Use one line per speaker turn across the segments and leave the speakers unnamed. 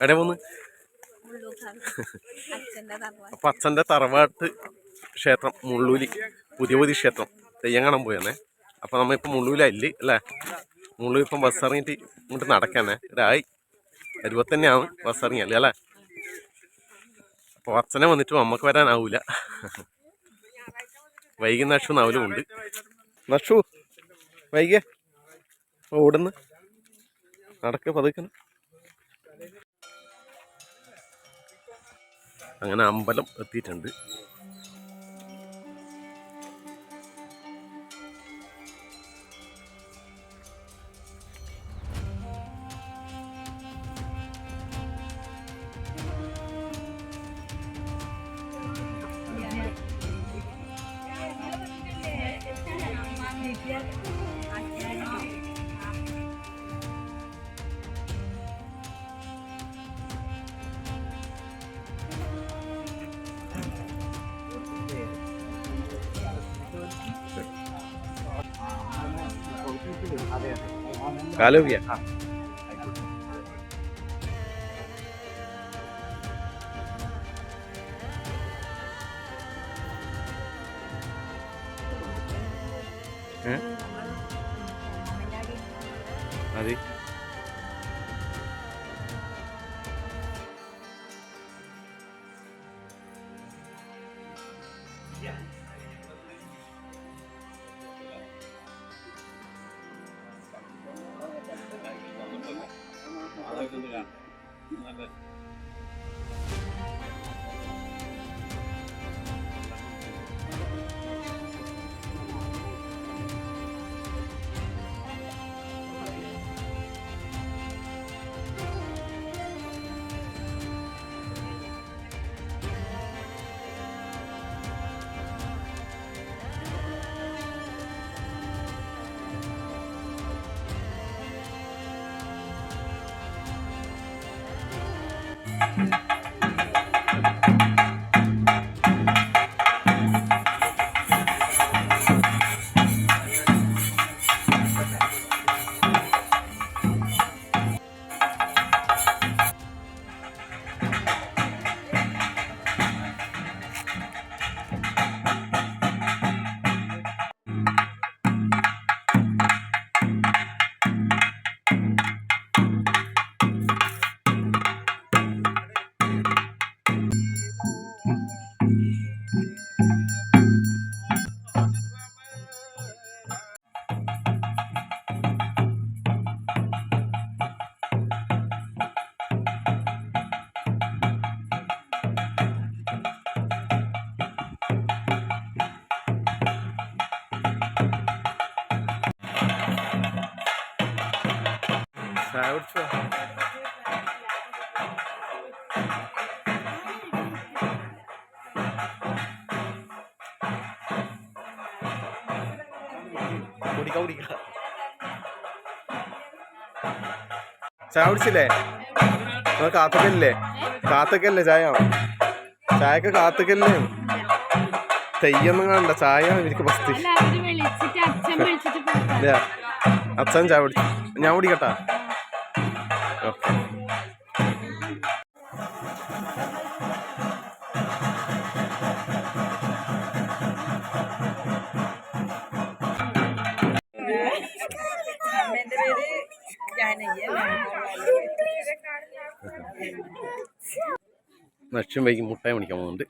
എവിടെ പോന്ന് അപ്പൊ അച്ഛന്റെ തറവാട്ട് ക്ഷേത്രം മുള്ളൂലി പുതിയ പുതിയ ക്ഷേത്രം തെയ്യങ്ങണം പോയെന്നേ. അപ്പൊ നമ്മ ഇപ്പൊ മുള്ളൂലല്ലേ അല്ലേ? മുള്ളൂർ ഇപ്പം ബസ് ഇറങ്ങിയിട്ട് ഇങ്ങോട്ട് നടക്കാനേ. ഒരായി അരുപത്തി തന്നെയാണ് ബസ് ഇറങ്ങിയല്ലേ അല്ലേ? അപ്പൊ അച്ഛനെ വന്നിട്ട് നമ്മക്ക് വരാനാവൂല. വൈകി നഷു നവലും ഉണ്ട് നഷു വൈകിയ ഓടുന്ന്. നടക്ക് പതുക്കണം അങ്ങനെ അമ്പലം എത്തിയിട്ടുണ്ട്. Hallelujah. అది അതെ ചായ കുടിക്ക കുടിക്ക. ചായ കുടിച്ചില്ലേ? നിങ്ങൾ കാത്തക്കല്ലേ കാത്തക്കല്ലേ ചായ? ചായക്ക് കാത്തക്കല്ലേ തെയ്യൊന്നും കാണണ്ട ചായ എനിക്ക് ബസ്തി
അച്ഛൻ
ചായ കുടിച്ചു ഞാൻ കുടിക്കട്ടാ.
അമ്മേന്റെ
വൈകി മുട്ടായി മേടിക്കാൻ പോകുന്നുണ്ട്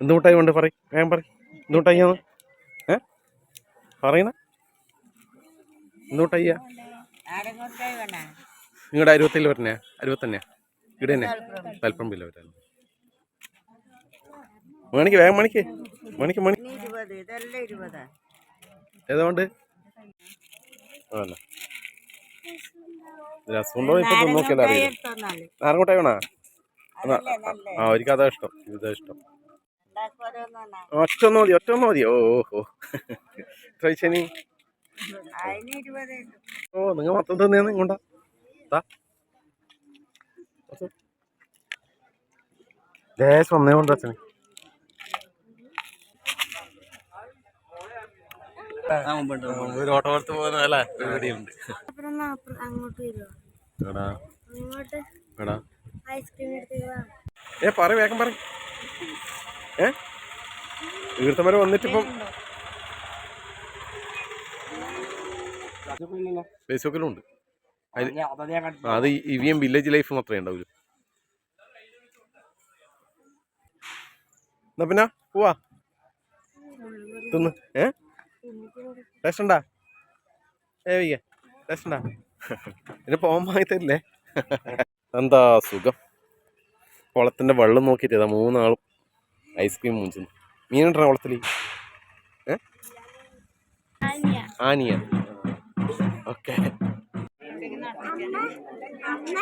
എന്ത് മുട്ടായി വേണ്ട പറയും? വേഗം പറയും. എന്ത് മുട്ടായിയാണ് ഏ? പറയണ എന്ത്
വേണ
നിങ്ങളുടെ അരുവത്തിൽ വരണേ? അരുവത്തന്നെയാ ഇവിടെ തന്നെ? തലപ്പറമ്പില്ല വരാൻ മണിക്ക് വേഗം മണിക്ക്. മണിക്ക് മണി. ഏതാണ്ട് രസമുണ്ടോ ഇപ്പൊ നോക്കിയല്ല
അറിയാം
ആർക്കോട്ടായി വേണോ? ആ ഒരിക്കൽ അതാ ഇഷ്ടം. ഇതാ ഇഷ്ടം. ഒറ്റ ഒന്ന് മതി ഒറ്റ ഒന്ന് മതി. ഓഹോ ഓ നിങ്ങൾ മൊത്തം തന്നെയാണ് ഇങ്ങോട്ടാ താ ലേശം ഒന്നേ കൊണ്ട് അച്ഛന് ഒരു ഓട്ടോ എടുത്ത് പോകുന്ന അല്ല പരിപാടിയുണ്ട്
അപ്പുറം അങ്ങോട്ട് വരുമോ അങ്ങോട്ട്
എടാ.
ഐസ്ക്രീം എടുത്ത്
ഏ പറ വേഗം പറ ഏ? തീർത്ഥമരം വന്നിട്ടിപ്പം ഫേസ്ബുക്കിലും ഉണ്ട് അത് E V M village life മാത്രമേ ഉണ്ടാവൂ എന്നാ പിന്നെ പോവാ. തിന്ന്. ഏ? രസണ്ടാ ഉണ്ടാ ഏ വയ്യ. ടേസ്റ്റ് ഉണ്ടാ പിന്നെ പോകാൻ തരില്ലേ എന്താ സുഖം. കുളത്തിന്റെ വെള്ളം നോക്കിയിട്ട് ഇതാ മൂന്നാളും ഐസ്ക്രീം മുഞ്ചുന്നു. മീനുണ്ടോ കുളത്തിൽ ഏ? ആനിയ. ഓക്കെ. അമ്മ അമ്മ.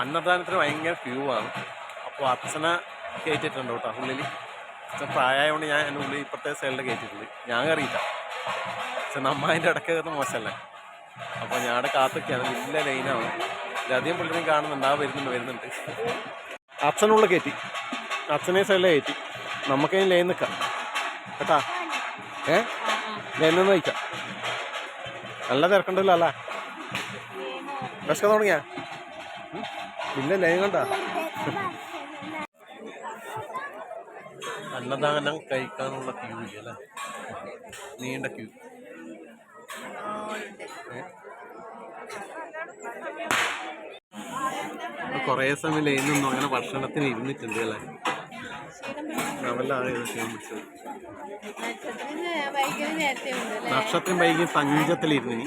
അന്നദാനത്തിന് ഭയങ്കര ക്യൂ ആണ്. അപ്പോൾ അച്ഛനെ കയറ്റിയിട്ടുണ്ട് കേട്ടോ ഉള്ളിൽ അച്ഛൻ പ്രായമായതുകൊണ്ട് ഞാൻ എന്റെ ഉള്ളിൽ ഇപ്പോഴത്തെ സൈഡിൽ കയറ്റിയിട്ടുണ്ട് ഞാൻ കയറിയില്ല പക്ഷെ നമ്മ അതിന്റെ ഇടയ്ക്ക് കയറുന്ന മോശമല്ലേ അപ്പോൾ ഞാൻ അവിടെ കാത്തൊക്കെയാണ്. വലിയ ലൈനാണ് അധികം പുള്ളിനെയും കാണുന്നുണ്ട്. ആ വരുന്നുണ്ട് വരുന്നുണ്ട്. അച്ഛനുള്ള കയറ്റി അച്ഛനെ സൈഡിൽ കയറ്റി നമുക്കതിന് ലൈൻ നിൽക്കാം കേട്ടാ? ഏ? ലൈനിൽ നിന്ന് വയ്ക്കാം നല്ല തിരക്കുണ്ടല്ലോ അല്ലേ? വിശക്കാൻ തുടങ്ങിയാ? ഇല്ല ലൈൻ കണ്ട? അന്നദാനം കഴിക്കാനുള്ള ക്യൂ ഇല്ല അല്ലേ? നീണ്ട ക്യൂ കുറേ സമയം ലൈൻ നിന്നും അങ്ങനെ ഭക്ഷണത്തിന് ഇരുന്നിട്ടുണ്ട് അല്ലേ? അവലാണ് പിടിച്ചത് നക്ഷത്രം വൈകി പഞ്ചത്തിലിരുന്നിനി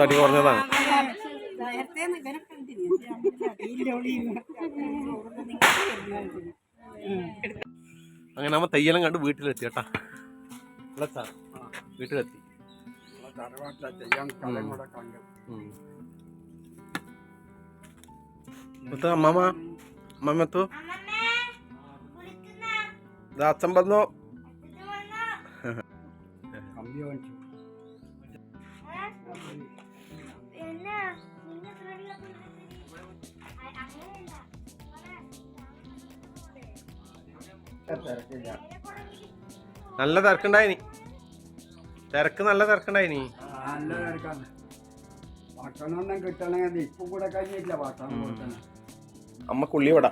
തടി കുറഞ്ഞതാണ് അങ്ങനെ നമ്മ തയ്യലം കണ്ട് വീട്ടിലെത്തി കേട്ടാ വീട്ടിലെത്തി അമ്മമ്മ അമ്മമ്മത്തു അച്ഛൻ വന്നു നല്ല തിരക്കുണ്ടായിനി. തിരക്ക് നല്ല തിരക്കുണ്ടായിനി.
നല്ല തിരക്കാണ്. ഭക്ഷണം കിട്ടണമെങ്കിൽ ഇപ്പം കൂടെ കഴിഞ്ഞിട്ടില്ല ഭക്ഷണം കൊടുക്കണം.
അമ്മയ്ക്ക് ഉള്ളിവട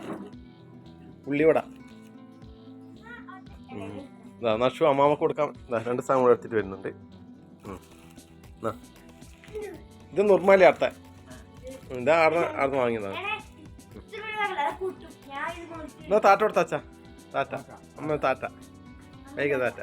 ഉള്ളിവട ഉം. ദാ നഷു അമ്മാമക്ക് കൊടുക്കാം. രണ്ട് സാധനം കൂടെ എടുത്തിട്ട് വരുന്നുണ്ട്. ഇത് നിർമ്മാലി അടുത്ത ഇതാ ആടെ ആടുന്ന് വാങ്ങിയതാണ്. എന്നാ താറ്റ കൊടുത്ത അച്ഛാ. താറ്റ അമ്മ താറ്റ വൈകി താറ്റ